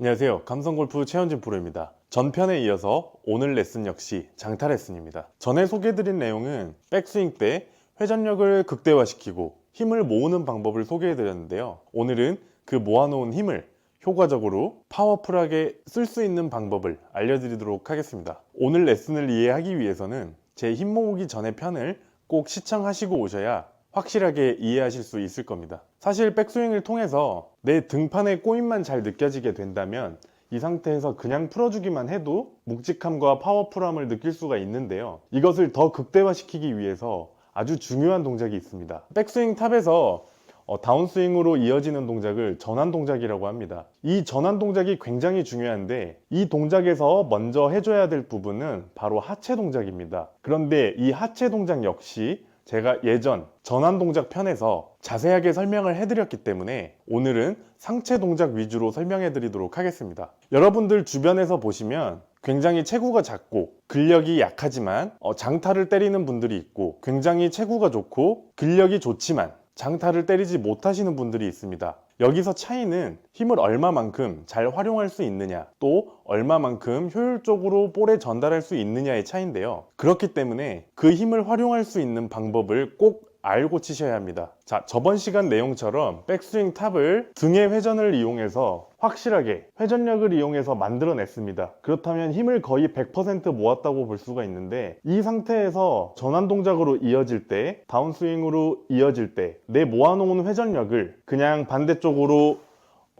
안녕하세요. 감성골프 최현진 프로입니다. 전편에 이어서 오늘 레슨 역시 장타 레슨입니다. 전에 소개해드린 내용은 백스윙 때 회전력을 극대화시키고 힘을 모으는 방법을 소개해드렸는데요. 오늘은 그 모아놓은 힘을 효과적으로 파워풀하게 쓸 수 있는 방법을 알려드리도록 하겠습니다. 오늘 레슨을 이해하기 위해서는 제 힘 모으기 전의 편을 꼭 시청하시고 오셔야 확실하게 이해하실 수 있을 겁니다. 사실 백스윙을 통해서 내 등판의 꼬임만 잘 느껴지게 된다면 이 상태에서 그냥 풀어주기만 해도 묵직함과 파워풀함을 느낄 수가 있는데요. 이것을 더 극대화시키기 위해서 아주 중요한 동작이 있습니다. 백스윙 탑에서 어, 다운스윙으로 이어지는 동작을 전환 동작이라고 합니다. 이 전환 동작이 굉장히 중요한데 이 동작에서 먼저 해줘야 될 부분은 바로 하체 동작입니다. 그런데 이 하체 동작 역시 제가 예전 전환 동작 편에서 자세하게 설명을 해드렸기 때문에 오늘은 상체 동작 위주로 설명해 드리도록 하겠습니다. 여러분들 주변에서 보시면 굉장히 체구가 작고 근력이 약하지만 어, 장타를 때리는 분들이 있고 굉장히 체구가 좋고 근력이 좋지만 장타를 때리지 못하시는 분들이 있습니다. 여기서 차이는 힘을 얼마만큼 잘 활용할 수 있느냐, 또 얼마만큼 효율적으로 볼에 전달할 수 있느냐의 차이인데요. 그렇기 때문에 그 힘을 활용할 수 있는 방법을 꼭 알고 치셔야 합니다. 자, 저번 시간 내용처럼 백스윙 탑을 등의 회전을 이용해서 확실하게 회전력을 이용해서 만들어냈습니다. 그렇다면 힘을 거의 100% 모았다고 볼 수가 있는데 이 상태에서 전환 동작으로 이어질 때, 다운스윙으로 이어질 때 내 모아놓은 회전력을 그냥 반대쪽으로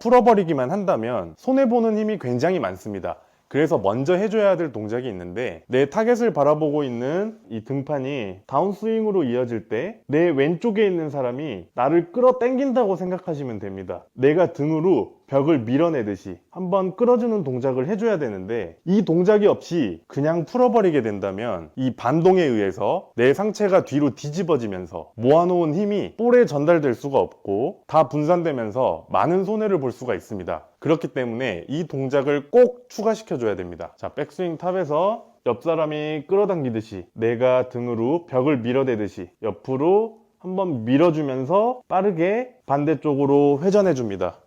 풀어버리기만 한다면 손해보는 힘이 굉장히 많습니다. 그래서 먼저 해줘야 될 동작이 있는데 내 타겟을 바라보고 있는 이 등판이 다운스윙으로 이어질 때 내 왼쪽에 있는 사람이 나를 끌어당긴다고 생각하시면 됩니다. 내가 등으로 벽을 밀어내듯이 한번 끌어주는 동작을 해줘야 되는데 이 동작이 없이 그냥 풀어버리게 된다면 이 반동에 의해서 내 상체가 뒤로 뒤집어지면서 모아놓은 힘이 볼에 전달될 수가 없고 다 분산되면서 많은 손해를 볼 수가 있습니다. 그렇기 때문에 이 동작을 꼭 추가시켜 줘야 됩니다. 자, 백스윙 탑에서 옆 사람이 끌어당기듯이 내가 등으로 벽을 밀어대듯이 옆으로 한번 밀어주면서 빠르게 반대쪽으로 회전해 줍니다.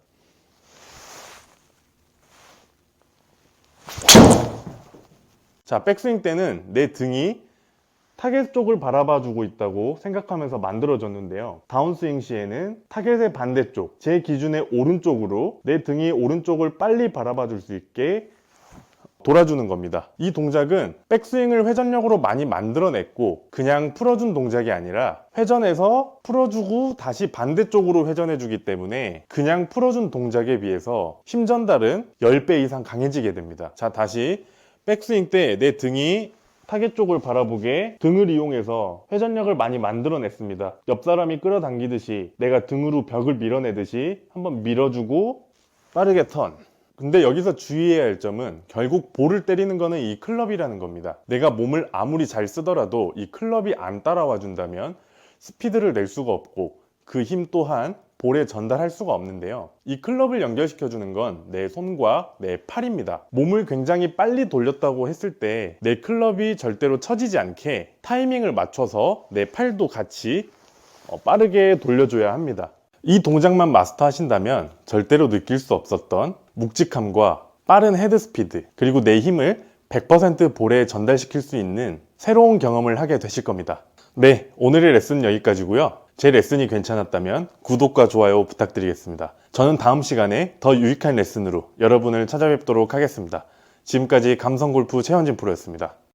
자, 백스윙 때는 내 등이 타겟 쪽을 바라봐 주고 있다고 생각하면서 만들어졌는데요. 다운스윙 시에는 타겟의 반대쪽, 제 기준의 오른쪽으로 내 등이 오른쪽을 빨리 바라봐 줄 수 있게 돌아주는 겁니다. 이 동작은 백스윙을 회전력으로 많이 만들어냈고 그냥 풀어준 동작이 아니라 회전해서 풀어주고 다시 반대쪽으로 회전해주기 때문에 그냥 풀어준 동작에 비해서 힘 전달은 10배 이상 강해지게 됩니다. 자, 다시 백스윙 때 내 등이 타겟 쪽을 바라보게 등을 이용해서 회전력을 많이 만들어냈습니다. 옆 사람이 끌어당기듯이 내가 등으로 벽을 밀어내듯이 한번 밀어주고 빠르게 턴. 근데 여기서 주의해야 할 점은 결국 볼을 때리는 거는 이 클럽이라는 겁니다. 내가 몸을 아무리 잘 쓰더라도 이 클럽이 안 따라와 준다면 스피드를 낼 수가 없고 그 힘 또한 볼에 전달할 수가 없는데요. 이 클럽을 연결시켜 주는 건 내 손과 내 팔입니다. 몸을 굉장히 빨리 돌렸다고 했을 때 내 클럽이 절대로 처지지 않게 타이밍을 맞춰서 내 팔도 같이 어, 빠르게 돌려줘야 합니다. 이 동작만 마스터 하신다면 절대로 느낄 수 없었던 묵직함과 빠른 헤드 스피드 그리고 내 힘을 100% 볼에 전달시킬 수 있는 새로운 경험을 하게 되실 겁니다. 네, 오늘의 레슨 여기까지고요. 제 레슨이 괜찮았다면 구독과 좋아요 부탁드리겠습니다. 저는 다음 시간에 더 유익한 레슨으로 여러분을 찾아뵙도록 하겠습니다. 지금까지 감성골프 최현진 프로였습니다.